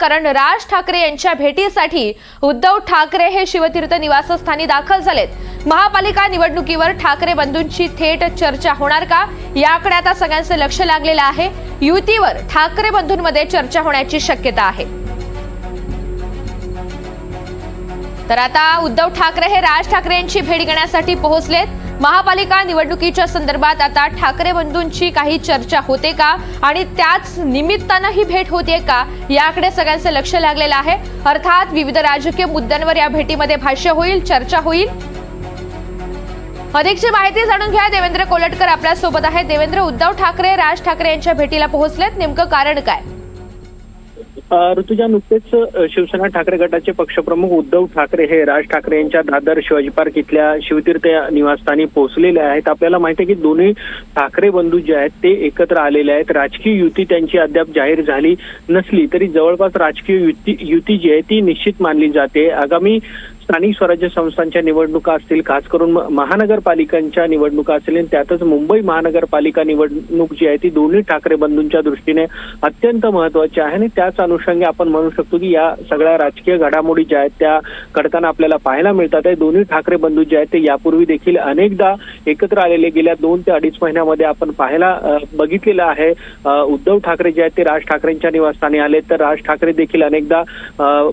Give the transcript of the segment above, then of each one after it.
कारण राज ठाकरे यांच्या भेटीसाठी उद्धव ठाकरे हे शिवतीर्थ निवासस्थानी दाखल झालेत. महापालिका निवडणुकीवर ठाकरे बंधूंची थेट चर्चा होणार का? याकडे आता सगळ्यांचं लक्ष लागलेलं आहे. युतीवर ठाकरे बंधूंमध्ये चर्चा होण्याची शक्यता आहे. तर आता उद्धव ठाकरे हे राज ठाकरे यांची भेट घेण्यासाठी पोहोचलेत. महापालिका निवडणुकीच्या संदर्भात आता ठाकरे बंधूंची काही चर्चा होते का? आणि त्याच निमित्तानं ही भेट होते का? याकडे सगळ्यांचं लक्ष लागलेलं आहे. अर्थात विविध राजकीय मुद्द्यांवर या भेटीमध्ये भाष्य होईल चर्चा होईल. अधिकची माहिती जाणून घ्या. देवेंद्र कोलटकर आपल्यासोबत आहे देवेंद्र उद्धव ठाकरे राज ठाकरे यांच्या भेटीला पोहोचलेत. नेमकं कारण काय? ऋतुजा नुकतेच शिवसेना ठाकरे गटाचे पक्षप्रमुख उद्धव ठाकरे हे राज ठाकरे यांच्या दादर शिवाजी पार्क इथल्या शिवतीर्थ या निवासस्थानी पोहोचलेले आहेत. आपल्याला माहिती आहे की दोन्ही ठाकरे बंधू जे आहेत ते एकत्र आलेले आहेत. राजकीय युती त्यांची अद्याप जाहीर झाली नसली तरी जवळपास राजकीय युती युती जी आहे ती निश्चित मानली जाते. आगामी स्थानिक स्वराज्य संस्थांच्या निवडणुका असतील खास करून म- महानगरपालिकांच्या निवडणुका असतील आणि त्यातच मुंबई महानगरपालिका निवडणूक जी आहे ती दोन्ही ठाकरे बंधूंच्या दृष्टीने अत्यंत महत्वाची आहे आणि त्याच अनुषंगे आपण म्हणू शकतो की या सगळ्या राजकीय घडामोडी ज्या आहेत त्या घडताना आपल्याला पाहायला मिळतात. आहे दोन्ही ठाकरे बंधू जे आहेत ते यापूर्वी देखील अनेकदा एकत्र आलेले गेल्या दोन ते अडीच महिन्यामध्ये आपण पाहायला बघितलेलं आहे. उद्धव ठाकरे जे आहेत ते राज ठाकरेंच्या निवासस्थानी आले. तर राज ठाकरे देखील अनेकदा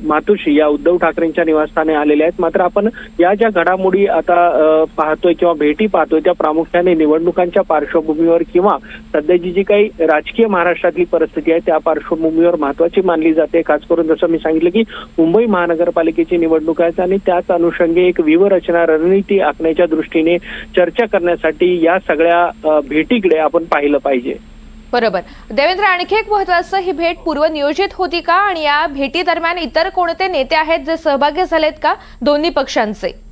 मातोशी या उद्धव ठाकरेंच्या निवासस्थानी आलेले आहेत. मात्र आपण या ज्या घडामोडी आता पाहतोय किंवा भेटी पाहतोय त्या प्रामुख्याने निवडणुकांच्या पार्श्वभूमीवर किंवा सध्याची जी काही राजकीय महाराष्ट्रातली परिस्थिती आहे त्या पार्श्वभूमीवर महत्वाची मानली जाते. खास करून जसं मी सांगितलं की मुंबई महानगरपालिकेची निवडणूक आहे आणि त्याच अनुषंगे एक व्यूहरचना रणनीती आखण्याच्या दृष्टीने चर्चा करण्यासाठी या सगळ्या भेटीकडे आपण पाहिलं पाहिजे. बरोबर. देवेंद्र आणखी एक महत्वाचं ही भेट पूर्वनियोजित होती का? आणि या भेटी दरम्यान इतर कोणते नेते आहेत जे सहभागी झालेत का? दोन्ही पक्षांचे.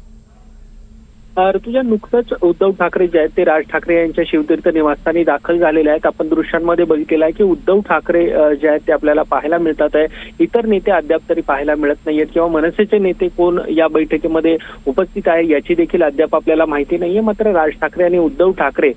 ऋतुजा नुकतंच उद्धव ठाकरे जे आहेत ते राज ठाकरे यांच्या शिवतीर्थ निवासस्थानी दाखल झालेले आहेत. आपण दृश्यांमध्ये बघितलेलं आहे की उद्धव ठाकरे जे आहेत ते आपल्याला पाहायला मिळतात आहे. इतर नेते अद्याप तरी पाहायला मिळत नाहीयेत किंवा मनसेचे नेते कोण या बैठकीमध्ये उपस्थित आहे याची देखील अद्याप आपल्याला माहिती नाहीये मात्र राज ठाकरे आणि उद्धव ठाकरे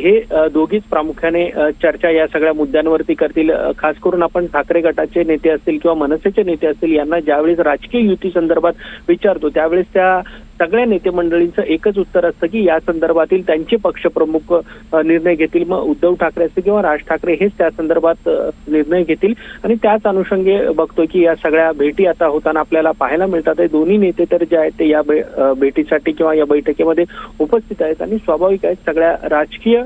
हे दोघीच प्रामुख्याने चर्चा या सगळ्या मुद्द्यांवरती करतील. खास करून आपण ठाकरे गटाचे नेते असतील किंवा मनसेचे नेते असतील यांना ज्यावेळेस राजकीय युती संदर्भात विचारतो त्यावेळेस त्या सगळ्या नेते मंडळींचं एकच उत्तर असतं की या संदर्भातील त्यांचे पक्षप्रमुख प्रमुख निर्णय घेतील. मग उद्धव ठाकरे असतील किंवा राज ठाकरे हेच त्या संदर्भात निर्णय घेतील. आणि त्याच अनुषंगे बघतोय की या सगळ्या भेटी आता होताना आपल्याला पाहायला मिळतात. हे दोन्ही नेते तर जे आहेत ते या भेटीसाठी किंवा या बैठकीमध्ये उपस्थित आहेत. आणि स्वाभाविक आहेत सगळ्या राजकीय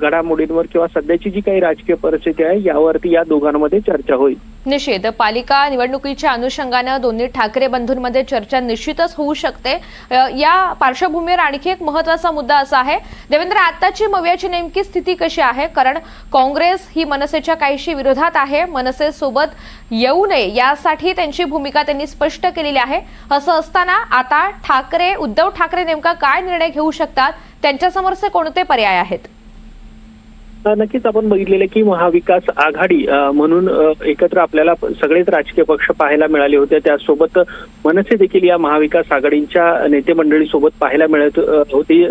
घडामोडींवर किंवा सध्याची जी काही राजकीय परिस्थिती आहे यावरती या दोघांमध्ये चर्चा होईल. निश्चित. पालिका निवडणुकीच्या अनुषंगानं दोन्ही ठाकरे बंधूंमध्ये चर्चा निश्चितच होऊ शकते. या पार्श्वभूमीवर आणखी एक महत्त्वाचा मुद्दा असा आहे. देवेंद्र आताची मव्याची नेमकी स्थिती कशी आहे? कारण काँग्रेस ही मनसेच्या काहीशी विरोधात आहे. मनसेसोबत येऊ नये यासाठी त्यांची भूमिका त्यांनी स्पष्ट केलेली आहे. असं असताना आता ठाकरे उद्धव ठाकरे नेमका काय निर्णय घेऊ शकतात? त्यांच्यासमोरचे कोणते पर्याय आहेत? नक्कीच आपण बघितलेलं की महाविकास आघाडी म्हणून एकत्र आपल्याला सगळेच राजकीय पक्ष पाहायला मिळाले होते. त्यासोबत मनसे देखील या महाविकास आघाडीच्या नेते मंडळी सोबत पाहायला मिळत होती.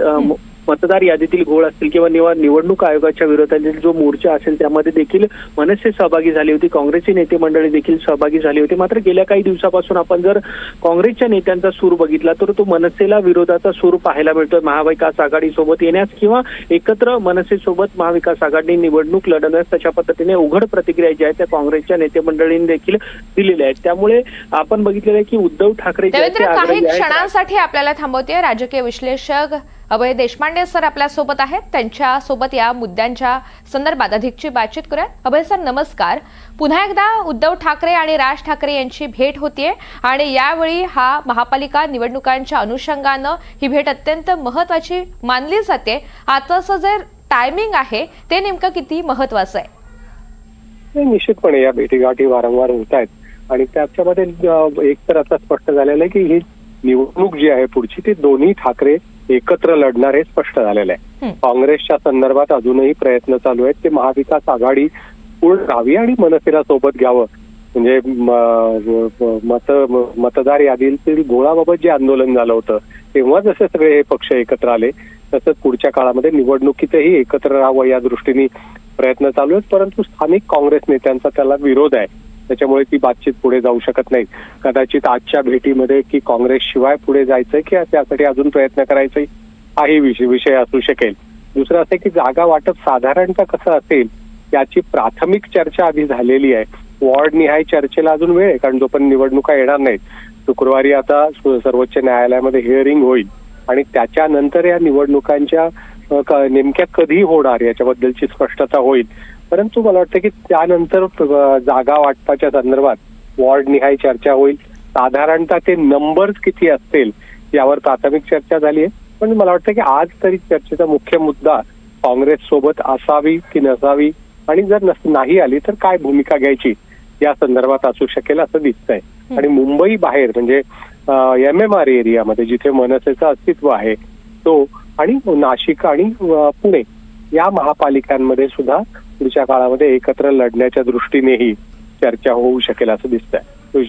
मतदार यादीतील घोळ असतील किंवा निवा- निवडणूक आयोगाच्या विरोधातील जो मोर्चा असेल त्यामध्ये देखील मनसे सहभागी झाली होती. काँग्रेसची नेते मंडळी देखील सहभागी झाली होती. मात्र गेल्या काही दिवसापासून आपण जर काँग्रेसच्या नेत्यांचा सूर बघितला तर तो मनसेला विरोधाचा सूर पाहायला मिळतोय. महाविकास आघाडी सोबत येण्यास किंवा एकत्र मनसे सोबत महाविकास आघाडी निवडणूक लढवण्यास तशा पद्धतीने उघड प्रतिक्रिया ज्या आहेत त्या काँग्रेसच्या नेते मंडळींनी देखील दिलेल्या आहेत. त्यामुळे आपण बघितलेलं आहे की उद्धव ठाकरे काही. क्षणांसाठी आपल्याला थांबवते. राजकीय विश्लेषक अभय देशपांडे सर आपल्यासोबत आहेत. त्यांच्यासोबत या मुद्द्यांच्या संदर्भात अधिकची बातचीत करूया अभय सर नमस्कार. पुन्हा एकदा उद्धव ठाकरे आणि राज ठाकरे यांची भेट होतीये आणि यावेळी हा महापालिका निवडणुकांच्या अनुषंगानं ही भेट अत्यंत महत्वाची मानली जाते. आताचं जे टायमिंग आहे ते नेमकं किती महत्वाचं आहे? निश्चितपणे या भेटीगाठी वारंवार होत आहेत आणि त्याच्यामध्ये एक तर आता स्पष्ट झालेलं आहे की ही निवडणूक जी आहे पुढची ती दोन्ही ठाकरे एकत्र लढणार हे स्पष्ट झालेलं आहे. काँग्रेसच्या संदर्भात अजूनही प्रयत्न चालू आहेत ते महाविकास आघाडी पूर्ण राहावी आणि मनसेला सोबत घ्यावं. म्हणजे मत मतदार यादीतील घोळाबाबत जे आंदोलन झालं होतं तेव्हा जसे सगळे हे पक्ष एकत्र आले तसंच पुढच्या काळामध्ये निवडणुकीतही एकत्र राहावं या दृष्टीने प्रयत्न चालू आहेत परंतु स्थानिक काँग्रेस नेत्यांचा त्याला विरोध आहे. त्याच्यामुळे ती बातचीत पुढे जाऊ शकत नाही. कदाचित आजच्या भेटीमध्ये की काँग्रेस शिवाय पुढे जायचंय की त्यासाठी अजून प्रयत्न करायचे हाही विषय विषय असू शकेल. दुसरं असं की जागा वाटप साधारणतः कसं असेल याची प्राथमिक चर्चा आधी झालेली आहे. वॉर्ड निहाय चर्चेला अजून वेळ आहे कारण जोपर्यंत निवडणुका येणार नाहीत शुक्रवारी आता सर्वोच्च न्यायालयामध्ये हिअरिंग होईल. आणि त्याच्यानंतर या निवडणुकांच्या क- नेमक्या कधी होणार याच्याबद्दलची स्पष्टता होईल. परंतु मला वाटतं की त्यानंतर जागा वाटपाच्या संदर्भात वॉर्ड निहाय चर्चा होईल. साधारणतः ते नंबर्स किती असतील यावर प्राथमिक चर्चा झाली आहे. पण मला वाटतं की आज तरी चर्चेचा मुख्य मुद्दा काँग्रेस सोबत असावी की नसावी आणि जर नस नाही आली तर काय भूमिका घ्यायची या संदर्भात असू शकेल असं दिसतंय. आणि मुंबई बाहेर म्हणजे एम एम आर एरियामध्ये जिथे मनसेचं अस्तित्व आहे तो आणि नाशिक आणि पुणे या महापालिकांमध्ये सुद्धा पुढच्या काळामध्ये एकत्र लढण्याच्या दृष्टीनेही चर्चा होऊ शकेल असं दिसतंय.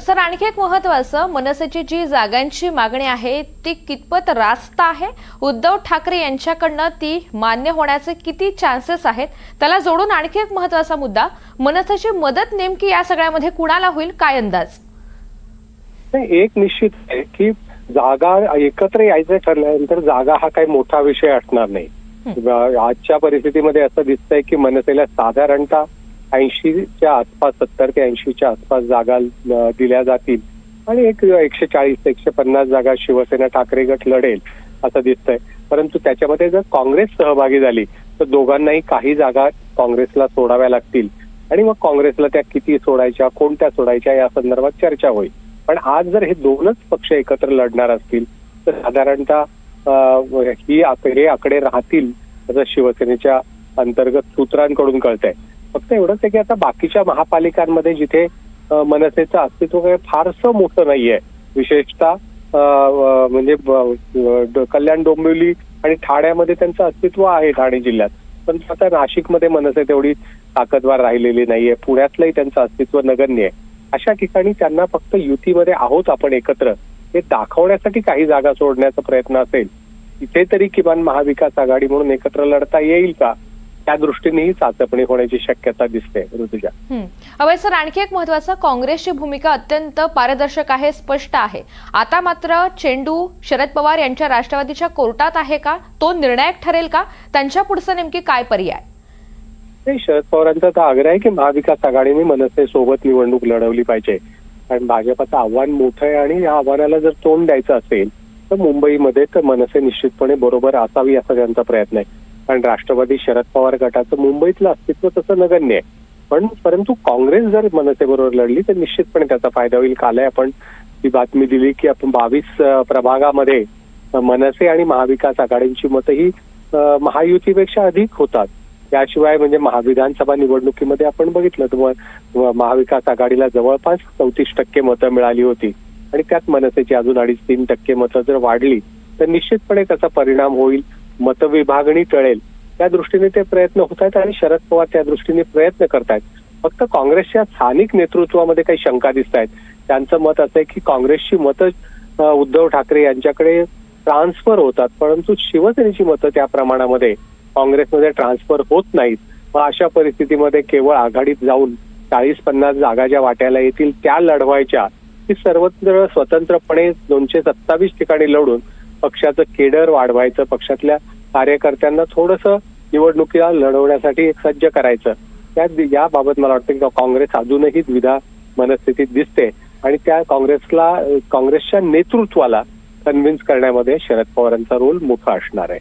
सर आणखी एक महत्वाचं मनसेची जी जागांची मागणी आहे ती कितपत रास्त आहे? उद्धव ठाकरे यांच्याकडनं ती मान्य होण्याचे किती चान्सेस आहेत? त्याला जोडून आणखी एक महत्त्वाचा मुद्दा मनसेची मदत नेमकी या सगळ्यामध्ये कुणाला होईल? काय अंदाज? एक निश्चित आहे की जागा एकत्र यायचं ठरल्यानंतर जागा हा काही मोठा विषय असणार नाही. आजच्या परिस्थितीमध्ये असं दिसतंय की मनसेला साधारणतः ऐंशीच्या आसपास सत्तर ते ऐंशीच्या आसपास जागा दिल्या जातील. आणि एक एकशे चाळीस ते एकशे पन्नास जागा शिवसेना ठाकरे गट लढेल असं दिसतंय. परंतु त्याच्यामध्ये जर काँग्रेस सहभागी झाली तर दोघांनाही काही जागा काँग्रेसला सोडाव्या लागतील. आणि मग काँग्रेसला त्या किती सोडायच्या कोणत्या सोडायच्या या संदर्भात चर्चा होईल. पण आज जर हे दोनच पक्ष एकत्र लढणार असतील तर साधारणतः ही आकडे हे आकडे राहतील असं शिवसेनेच्या अंतर्गत सूत्रांकडून कळत आहे फक्त एवढंच आहे की आता बाकीच्या महापालिकांमध्ये जिथे मनसेचं अस्तित्व काही फारसं मोठं नाहीये विशेषतः म्हणजे कल्याण डोंबिवली आणि ठाण्यामध्ये त्यांचं अस्तित्व आहे ठाणे जिल्ह्यात. पण आता नाशिकमध्ये मनसे तेवढी ताकदवार राहिलेली नाहीये पुण्यातलंही त्यांचं अस्तित्व नगण्य आहे. अशा ठिकाणी त्यांना फक्त युतीमध्ये आहोत आपण एकत्र. हे दाखवण्यासाठी काही जागा सोडण्याचा प्रयत्न असेल तिथे तरी किमान महाविकास आघाडी म्हणून एकत्र लढता येईल का? त्या दृष्टीनेही चाचपणी होण्याची शक्यता दिसते ऋतुजा. अभय सर आणखी एक महत्वाचं काँग्रेसची भूमिका अत्यंत पारदर्शक आहे स्पष्ट आहे. आता मात्र चेंडू शरद पवार यांच्या राष्ट्रवादीच्या कोर्टात आहे का? तो निर्णायक ठरेल का? त्यांच्या पुढचं नेमकी काय पर्याय? शरद पवारांचा आग्रह आहे की महाविकास आघाडीने मनसे सोबत निवडणूक लढवली पाहिजे. कारण भाजपाचं आव्हान मोठं आहे आणि या आव्हानाला जर तोंड द्यायचं असेल तर मुंबईमध्ये तर मनसे निश्चितपणे बरोबर असावी असा त्यांचा प्रयत्न आहे. कारण राष्ट्रवादी शरद पवार गटाचं मुंबईतलं अस्तित्व तसं नगण्य आहे. पण परंतु काँग्रेस जर मनसेबरोबर लढली तर निश्चितपणे त्याचा फायदा होईल. कालही आपण ती बातमी दिली की आपण बावीस प्रभागामध्ये मनसे आणि महाविकास आघाडींची मतं ही महायुतीपेक्षा अधिक होतात. याशिवाय म्हणजे महाविधानसभा निवडणुकीमध्ये आपण बघितलं तर मग महाविकास आघाडीला जवळपास चौतीस टक्के मतं मिळाली होती. आणि त्यात मनसेची अजून अडीच तीन टक्के मतं जर वाढली तर निश्चितपणे त्याचा परिणाम होईल मतविभागणी टळेल. त्या दृष्टीने ते प्रयत्न होत आहेत आणि शरद पवार त्या दृष्टीने प्रयत्न करतायत. फक्त काँग्रेसच्या स्थानिक नेतृत्वामध्ये काही शंका दिसत आहेत त्यांचं मत असं आहे की काँग्रेसची मतं उद्धव ठाकरे यांच्याकडे ट्रान्सफर होतात परंतु शिवसेनेची मतं त्या प्रमाणामध्ये काँग्रेसमध्ये ट्रान्सफर होत नाहीत मग अशा परिस्थितीमध्ये केवळ आघाडीत जाऊन चाळीस पन्नास जागा ज्या वाट्याला येतील त्या लढवायच्या की सर्वत्र स्वतंत्रपणे दोनशे सत्तावीस ठिकाणी लढून पक्षाचं केडर वाढवायचं पक्षातल्या कार्यकर्त्यांना थोडस निवडणुकीला लढवण्यासाठी सज्ज करायचं. त्या याबाबत मला वाटतं की काँग्रेस अजूनही द्विधा मनस्थितीत दिसते आणि त्या काँग्रेसला काँग्रेसच्या नेतृत्वाला कन्व्हिन्स करण्यामध्ये शरद पवारांचा रोल मोठा असणार आहे.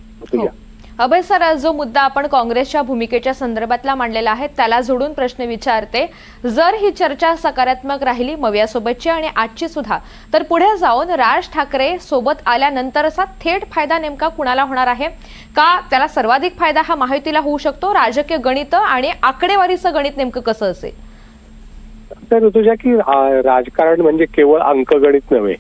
अभय सर जो मुद्दा आपण काँग्रेसच्या भूमिकेच्या संदर्भातला मांडलेला आहे त्याला जोडून प्रश्न विचारते. जर ही चर्चा सकारात्मक राहिली मवियासोबतची आणि आजची सुद्धा तर पुढे जाऊन राज ठाकरे सोबत आल्यानंतरचा थेट फायदा नेमका कुणाला होणार आहे? का त्याला सर्वाधिक फायदा हा महायुतीला होऊ शकतो? राजकीय गणित आणि आकडेवारीचं गणित नेमकं कसं असेल? तर तुझ्या की राजकारण म्हणजे केवळ अंकगणित नव्हे.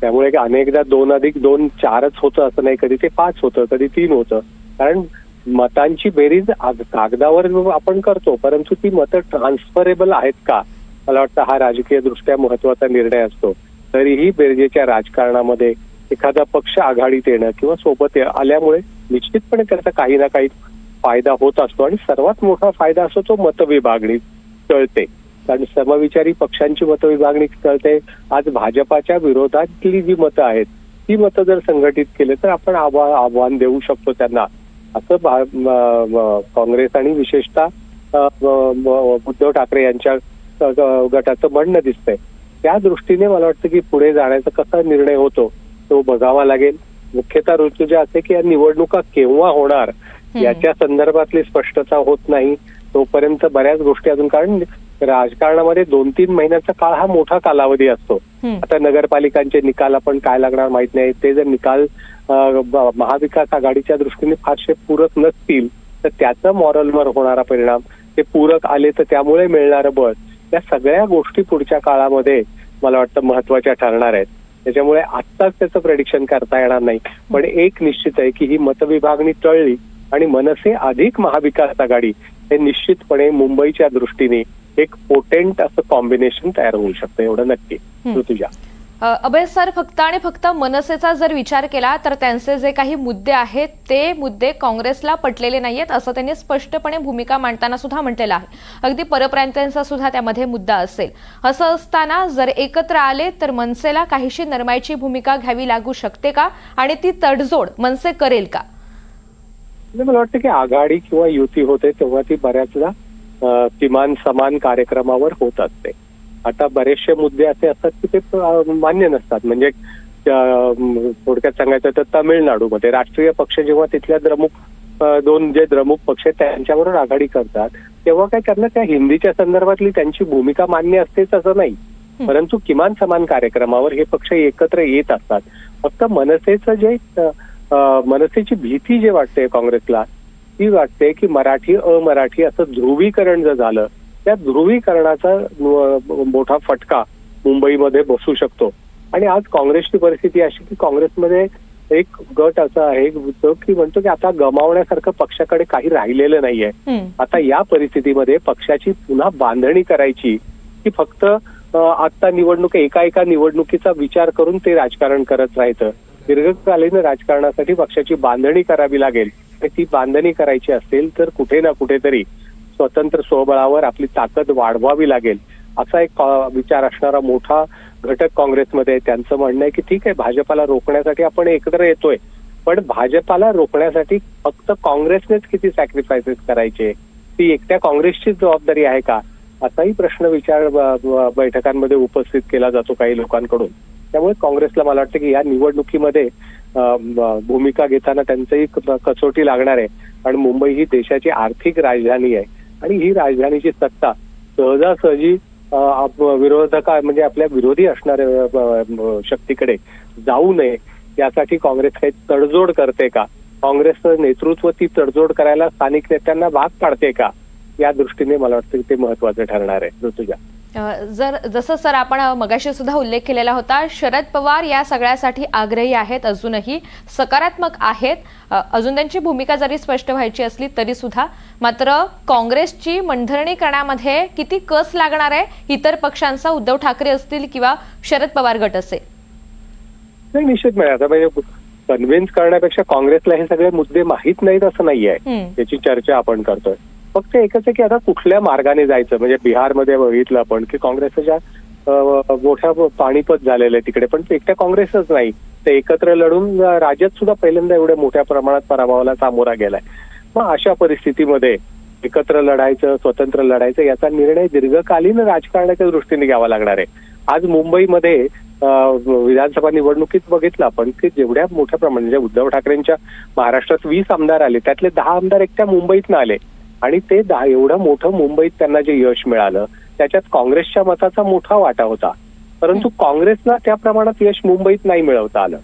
त्यामुळे अनेकदा दोन अधिक दोन चारच होतं असं नाही कधी ते पाच होतं कधी तीन होतं. कारण मतांची बेरीज आज कागदावर आपण करतो परंतु ती मतं ट्रान्सफरेबल आहेत का? मला वाटतं हा राजकीय दृष्ट्या महत्त्वाचा निर्णय असतो. तरीही बेरजेच्या राजकारणामध्ये एखादा पक्ष आघाडीत येणं किंवा सोबत आल्यामुळे निश्चितपणे त्याचा काही ना काही फायदा होत असतो आणि सर्वात मोठा फायदा असतो तो मतविभागणी टळते. कारण समविचारी पक्षांची मतविभागणी कळते आज भाजपाच्या विरोधातली जी मतं आहेत ती मतं जर संघटित केले तर आपण आव्हा- आव्हान देऊ शकतो त्यांना. असं काँग्रेस आणि विशेषतः उद्धव ठाकरे यांच्या गटाचं म्हणणं दिसतंय. त्या दृष्टीने मला वाटतं की पुढे जाण्याचा कसा निर्णय होतो तो बघावा लागेल. मुख्यतः ऋतुजा असे की या निवडणुका केव्हा होणार याच्या संदर्भातली स्पष्टता होत नाही. तोपर्यंत बऱ्याच गोष्टी अजून कारण राजकारणामध्ये दोन तीन महिन्याचा काळ हा मोठा कालावधी असतो. आता नगरपालिकांचे निकाल आपण काय लागणार माहीत नाही. ते जर निकाल महाविकास आघाडीच्या दृष्टीने फारसे पूरक नसतील तर त्याचा मॉरलवर होणारा परिणाम ते पूरक आले तर त्यामुळे मिळणारं बळ या सगळ्या गोष्टी पुढच्या काळामध्ये मला वाटतं महत्त्वाच्या ठरणार आहेत. त्याच्यामुळे आत्ताच त्याचं प्रेडिक्शन करता येणार नाही. पण एक निश्चित आहे की ही मतविभागणी टळली आणि मनसे अधिक महाविकास आघाडी हे निश्चितपणे मुंबईच्या दृष्टीने एक पोटेंट असं कॉम्बिनेशन तयार होऊ शकतं. एवढं नक्की. ऋतुजा. अभय सर फक्त आणि फक्त मनसेचा जर विचार केला तर त्यांचे जे काही मुद्दे आहेत ते मुद्दे काँग्रेसला पटलेले नाहीयेत असं त्यांनी स्पष्टपणे भूमिका मांडताना सुद्धा म्हटलेलं आहे. अगदी परप्रांत्यांचा सुद्धा त्यामध्ये मुद्दा असेल. असं असताना जर एकत्र आले तर मनसेला काहीशी नरमाईची भूमिका घ्यावी लागू शकते का? आणि ती तडजोड मनसे करेल का? म्हणजे मला वाटतं की आघाडी किंवा युती होते तेव्हा ती बऱ्याचदा किमान समान कार्यक्रमावर होत असते. आता बरेचसे मुद्दे असे असतात की ते मान्य नसतात. म्हणजे थोडक्यात सांगायचं तर तामिळनाडूमध्ये राष्ट्रीय पक्ष जेव्हा तिथल्या द्रमुक दोन जे द्रमुक पक्ष त्यांच्याबरोबर आघाडी करतात तेव्हा काय त्यांना त्या हिंदीच्या संदर्भातली त्यांची भूमिका मान्य असतेच असं नाही. परंतु किमान समान कार्यक्रमावर हे पक्ष एकत्र येत असतात. फक्त मनसेचं जे मनसेची भीती जे वाटते काँग्रेसला ती वाटते की मराठी अमराठी असं ध्रुवीकरण जर झालं त्या ध्रुवीकरणाचा मोठा फटका मुंबईमध्ये बसू शकतो. आणि आज काँग्रेसची परिस्थिती अशी की काँग्रेसमध्ये एक गट असा आहे जो की म्हणतो की आता गमावण्यासारखं पक्षाकडे काही राहिलेलं नाहीये. आता या परिस्थितीमध्ये पक्षाची पुन्हा बांधणी करायची की फक्त आता निवडणूक एका एका निवडणुकीचा विचार करून ते राजकारण करत राहायचं. दीर्घकालीन राजकारणासाठी पक्षाची बांधणी करावी लागेल. आणि ती बांधणी करायची असेल तर कुठे ना कुठेतरी स्वतंत्र स्वबळावर आपली ताकद वाढवावी लागेल असा एक विचार असणारा मोठा घटक काँग्रेसमध्ये त्यांचं म्हणणं आहे की ठीक आहे भाजपाला रोखण्यासाठी आपण एकत्र येतोय पण भाजपाला रोखण्यासाठी फक्त काँग्रेसनेच किती सॅक्रिफायसेस करायचे? ती एकट्या काँग्रेसचीच जबाबदारी आहे का? असाही प्रश्न विचार बैठकांमध्ये उपस्थित केला जातो काही लोकांकडून. त्यामुळे काँग्रेसला मला वाटतं की या निवडणुकीमध्ये भूमिका घेताना त्यांचंही क- कसोटी लागणार आहे. आणि मुंबई ही देशाची आर्थिक राजधानी आहे. आणि ही राजधानीची सत्ता. सहजासहजी विरोधका म्हणजे आपल्या विरोधी असणाऱ्या शक्तीकडे जाऊ नये यासाठी काँग्रेस काही तडजोड करते का? काँग्रेसचं नेतृत्व ती तडजोड करायला स्थानिक नेत्यांना भाग पाडते का? या दृष्टीने मला वाटतं ते महत्वाचं ठरणार आहे. ऋतुजा. जर जसं सर आपण मगाशी सुद्धा उल्लेख केलेला होता शरद पवार या सगळ्यासाठी आग्रही आहेत अजूनही सकारात्मक आहेत. अजून त्यांची भूमिका जरी स्पष्ट व्हायची असली तरी सुद्धा. मात्र काँग्रेसची मनधरणी करण्यामध्ये किती कस लागणार आहे इतर पक्षांचा उद्धव ठाकरे असतील किंवा शरद पवार गट असेल? नाही निश्चित मिळेल आता म्हणजे कन्व्हिन्स करण्यापेक्षा काँग्रेसला हे सगळे मुद्दे माहीत नाहीत असं नाहीये. हम्म. याची चर्चा आपण करतोय. फक्त एकच आहे की आता कुठल्या मार्गाने जायचं? म्हणजे बिहारमध्ये बघितलं आपण की काँग्रेसच्या मोठ्या पाणीपत झालेलं आहे तिकडे पण एकट्या काँग्रेसच नाही. ते एकत्र लढून राज्यात सुद्धा पहिल्यांदा एवढ्या मोठ्या प्रमाणात पराभवाला सामोरा गेलाय. मग अशा परिस्थितीमध्ये एकत्र लढायचं स्वतंत्र लढायचं याचा निर्णय दीर्घकालीन राजकारणाच्या दृष्टीने घ्यावा लागणार आहे. आज मुंबईमध्ये विधानसभा निवडणुकीत बघितलं आपण की जेवढ्या मोठ्या प्रमाणात म्हणजे उद्धव ठाकरेंच्या महाराष्ट्रात वीस आमदार आले त्यातले दहा आमदार एकट्या मुंबईतनं आले. आणि ते दहा एवढं मोठं मुंबईत त्यांना जे यश मिळालं त्याच्यात काँग्रेसच्या मताचा मोठा वाटा होता. परंतु काँग्रेसला त्या प्रमाणात यश मुंबईत नाही मिळवता आलं.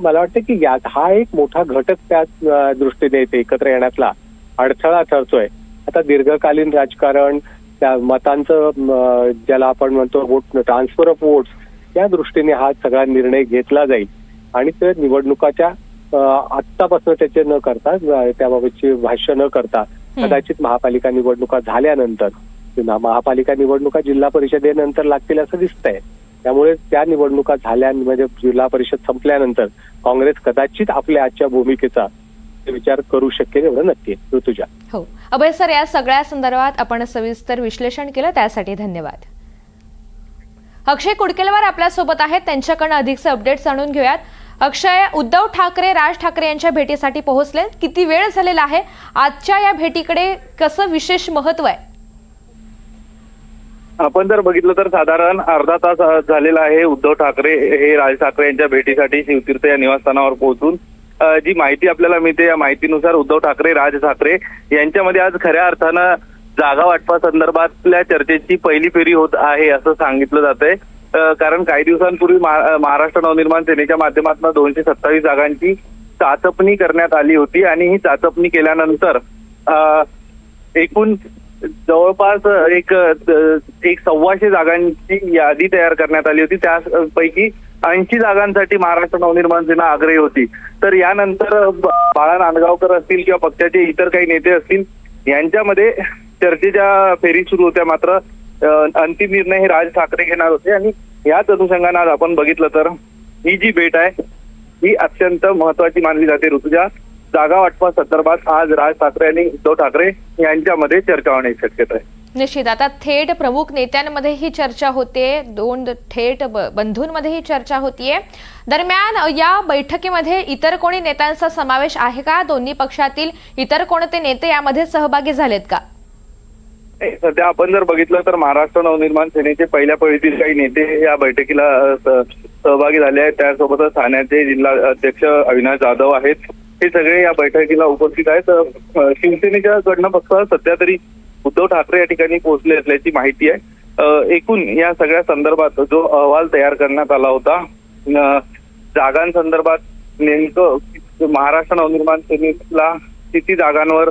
मला वाटतं की यात हा एक मोठा घटक त्या दृष्टीने ते एकत्र येण्यातला अडथळा ठरतोय. आता दीर्घकालीन राजकारण त्या मतांचं ज्याला आपण म्हणतो वोट ट्रान्सफर ऑफ वोट्स त्या दृष्टीने हा सगळा निर्णय घेतला जाईल. आणि ते निवडणुकाच्या आत्तापासून त्याचे न करता त्याबाबतची भाष्य न करता कदाचित महापालिका निवडणुका झाल्यानंतर किंवा महापालिका निवडणुका जिल्हा परिषदेनंतर लागतील असं दिसतंय. त्यामुळे त्या निवडणुका झाल्या म्हणजे जिल्हा परिषद संपल्यानंतर काँग्रेस कदाचित आपल्या आजच्या भूमिकेचा विचार करू शकेल एवढं नक्की. ऋतुजा. हो. अभय सर या सगळ्या संदर्भात आपण सविस्तर विश्लेषण केलं त्यासाठी धन्यवाद. अक्षय कुडकेलवार आपल्यासोबत आहेत त्यांच्याकडनं अधिकचे अपडेट्स जाणून घेऊयात. अक्षय उद्धव ठाकरे राज ठाकरे यांच्या भेटीसाठी पोहोचले. किती वेळ झालेला आहे? आजच्या या भेटीकडे कसं विशेष महत्त्व आहे? आपण जर बघितलं तर साधारण अर्धा तास झालेला आहे उद्धव ठाकरे हे राज ठाकरे यांच्या भेटीसाठी शिवतीर्थ या निवासस्थानावर पोहोचून. जी माहिती आपल्याला मिळते या माहितीनुसार उद्धव ठाकरे राज ठाकरे यांच्यामध्ये आज खऱ्या अर्थानं जागा वाटपा संदर्भातल्या चर्चेची पहिली फेरी होत आहे असं सांगितलं जात आहे कारण काही दिवसांपूर्वी महाराष्ट्र नवनिर्माण सेनेच्या माध्यमातून दोनशे सत्तावीस जागांची चाचपणी करण्यात आली होती आणि ही चाचपणी केल्यानंतर एकूण जवळपास एक एक सव्वाशे जागांची यादी तयार करण्यात आली होती. त्यापैकी ऐंशी जागांसाठी महाराष्ट्र नवनिर्माण सेना आग्रही होती. तर यानंतर बाळा नांदगावकर असतील किंवा पक्षाचे इतर काही नेते असतील यांच्यामध्ये चर्चेच्या फेरी सुरू होत्या मात्र अंतिम निर्णय हे राज ठाकरे घेणार होते. आणि याच अनुषंगाने आज आपण बघितलं तर ही जी भेट आहे ही अत्यंत महत्वाची मानली जाते. ऋतुजा जागा वाटपा संदर्भात आज राज ठाकरे आणि उद्धव ठाकरे यांच्यामध्ये चर्चा होण्याची शक्यता आहे. निश्चित. आता थेट प्रमुख नेत्यांमध्ये ही चर्चा होते. दोन थेट बंधूंमध्ये ही चर्चा होतीये. दरम्यान या बैठकीमध्ये इतर कोणी नेत्यांचा समावेश आहे का? दोन्ही पक्षातील इतर कोणते नेते यामध्ये सहभागी झालेत का? सध्या आपण जर बघितलं तर महाराष्ट्र नवनिर्माण सेनेचे पहिल्या फळीतील काही नेते या बैठकीला सहभागी झाले आहेत. त्यासोबतच ठाण्याचे जिल्हा अध्यक्ष अविनाश जाधव आहेत. हे सगळे या बैठकीला उपस्थित आहेत. शिवसेनेच्या कडनं फक्त सध्या तरी उद्धव ठाकरे या ठिकाणी पोहोचले असल्याची माहिती आहे. एकूण या सगळ्या संदर्भात जो अहवाल तयार करण्यात आला होता जागांसंदर्भात नेमकं महाराष्ट्र नवनिर्माण सेनेला किती जागांवर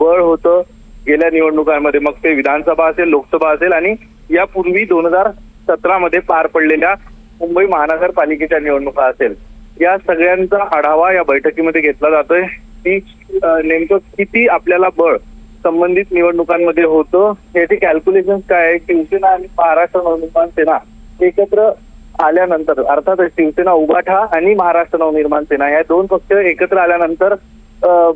बळ होतं गेल्या निवडणुकांमध्ये. मग ते विधानसभा असेल लोकसभा असेल आणि यापूर्वी दोन हजार सतरामध्ये पार पडलेल्या मुंबई महानगरपालिकेच्या निवडणुका असेल. या सगळ्यांचा आढावा या बैठकीमध्ये घेतला जातोय. की नेमकं किती आपल्याला बळ संबंधित निवडणुकांमध्ये होतं याचे कॅल्क्युलेशन काय आहे? शिवसेना आणि महाराष्ट्र नवनिर्माण सेना एकत्र आल्यानंतर अर्थात शिवसेना उभाठा आणि महाराष्ट्र नवनिर्माण सेना या दोन पक्ष एकत्र आल्यानंतर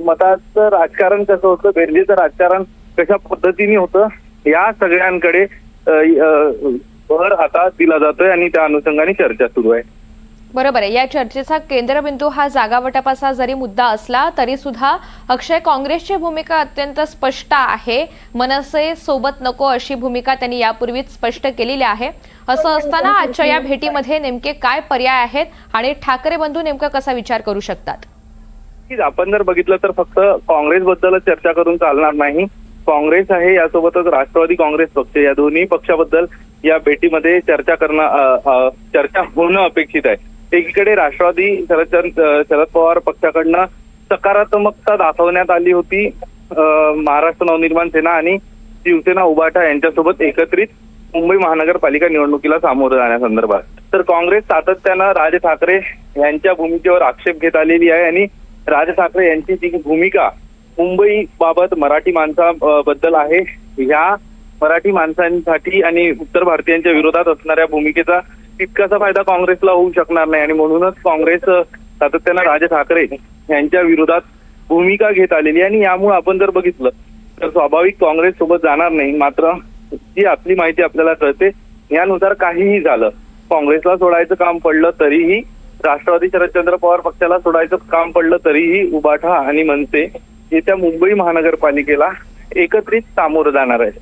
मताचं राजकारण कसं होतं बेरजेचं राजकारण कशा पद्धतीने होतं या सगळ्यांकडे भर आता दिला जातोय आणि त्या अनुषंगाने चर्चा सुरू आहे. बरोबर आहे. या चर्चेचा केंद्रबिंदू हा जागा वाटपाचा जरी मुद्दा असला तरी सुद्धा अक्षय काँग्रेसची भूमिका अत्यंत स्पष्ट आहे. मनसे सोबत नको अशी भूमिका त्यांनी यापूर्वीच स्पष्ट केलेली आहे. असं असताना आजच्या या भेटीमध्ये नेमके काय पर्याय आहेत आणि ठाकरे बंधू नेमका कसा विचार करू शकतात? की आपण जर बघितलं तर फक्त काँग्रेसबद्दलच चर्चा करून चालणार नाही. काँग्रेस आहे यासोबतच राष्ट्रवादी काँग्रेस पक्ष या दोन्ही पक्षाबद्दल या भेटीमध्ये चर्चा करणं चर्चा होणं अपेक्षित आहे. एकीकडे राष्ट्रवादी शरद पवार पक्षाकडनं सकारात्मकता दाखवण्यात आली होती महाराष्ट्र नवनिर्माण सेना आणि शिवसेना उभाटा यांच्यासोबत एकत्रित मुंबई महानगरपालिका निवडणुकीला सामोरं जाण्यासंदर्भात. तर काँग्रेस सातत्यानं राज ठाकरे यांच्या भूमिकेवर आक्षेप घेत आलेली आहे आणि राज ठाकरे यांची जी भूमिका मुंबई बाबत मराठी माणसाबद्दल आहे ह्या मराठी माणसांसाठी आणि उत्तर भारतीयांच्या विरोधात असणाऱ्या भूमिकेचा तितकासा फायदा काँग्रेसला होऊ शकणार नाही. आणि म्हणूनच काँग्रेस सातत्यानं राज ठाकरे यांच्या विरोधात भूमिका घेत आलेली आणि यामुळे आपण जर बघितलं तर स्वाभाविक काँग्रेस सोबत जाणार नाही. मात्र जी आपली माहिती आपल्याला कळते यानुसार काहीही झालं काँग्रेसला सोडायचं काम पडलं तरीही राष्ट्रवादी शरदचंद्र पवार पक्षाला सोडायचं काम पडलं तरीही उबाठा आणि मनसे येत्या मुंबई महानगरपालिकेला एकत्रित सामोरं जाणार आहे